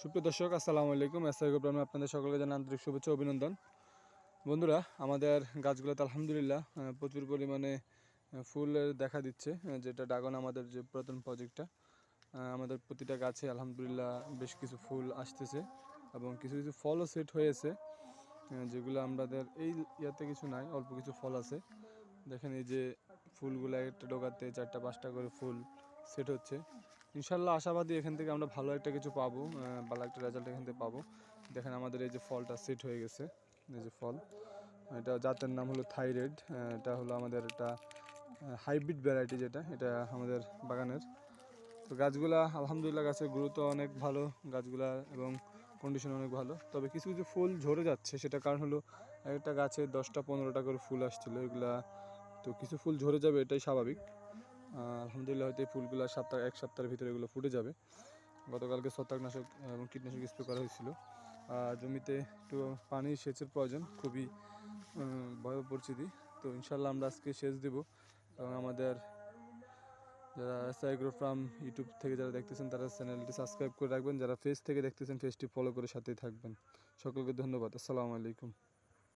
সুপ্রিয় দর্শক, আসসালামু আলাইকুম। এসআই গ্রুপ আপনাদের সকলকে জানাই আন্তরিক শুভেচ্ছা অভিনন্দন। বন্ধুরা, আমাদের গাছগুলোতে আলহামদুলিল্লাহ প্রচুর পরিমাণে ফুলের দেখা দিচ্ছে যেটা ড্রাগন আমাদের যে পুরাতন প্রজেক্টটা আমাদের প্রতিটা গাছে আলহামদুলিল্লাহ বেশ কিছু ফুল আসতেছে এবং কিছু কিছু ফলও সেট হয়েছে যেগুলো আমাদের এই ইয়াতে কিছু নাই, অল্প কিছু ফল আছে। দেখেন এই যে ফুলগুলো একটা ডোকাতে চারটা, পাঁচটা করে ফুল সেট হচ্ছে। ইনশাল্লাহ আশাবাদী এখান থেকে আমরা ভালো একটা কিছু পাবো ভালো একটা রেজাল্ট এখান থেকে পাবো। দেখেন আমাদের এই যে ফলটা সেট হয়ে গেছে, এই যে ফল। এটা জাতের নাম হলো থাইরয়েড এটা হলো আমাদের একটা হাইব্রিড ভ্যারাইটি যেটা, এটা আমাদের বাগানের। তো গাছগুলা আলহামদুলিল্লাহ গাছের গুরুত্ব অনেক ভালো, গাছগুলা এবং কন্ডিশন অনেক ভালো। তবে কিছু কিছু ফুল ঝরে যাচ্ছে সেটা কারণ হলো একটা গাছে দশটা পনেরোটা করে ফুল আসছিল, এগুলা তো কিছু ফুল ঝরে যাবে, এটাই স্বাভাবিক। আলহামদুলিল্লাহ হয়তো এই ফুলগুলো সপ্তাহ এক সপ্তাহের ভিতরে এগুলো ফুটে যাবে। গতকালকে ছত্রাকনাশক এবং কীটনাশক স্প্রে করা হয়েছিল। আর জমিতে একটু পানি সেচের প্রয়োজন, খুবই ভয়াবহ পরিস্থিতি। তো ইনশাল্লাহ আমরা আজকে সেচ দেব এবং আমাদের যারা সাইগ্রো ফার্ম ইউটিউব থেকে যারা দেখতেছেন, তারা চ্যানেলটি সাবস্ক্রাইব করে রাখবেন। যারা ফেস থেকে দেখতেছেন ফেসটি ফলো করে সাথেই থাকবেন। সকলকে ধন্যবাদ। আসসালামু আলাইকুম।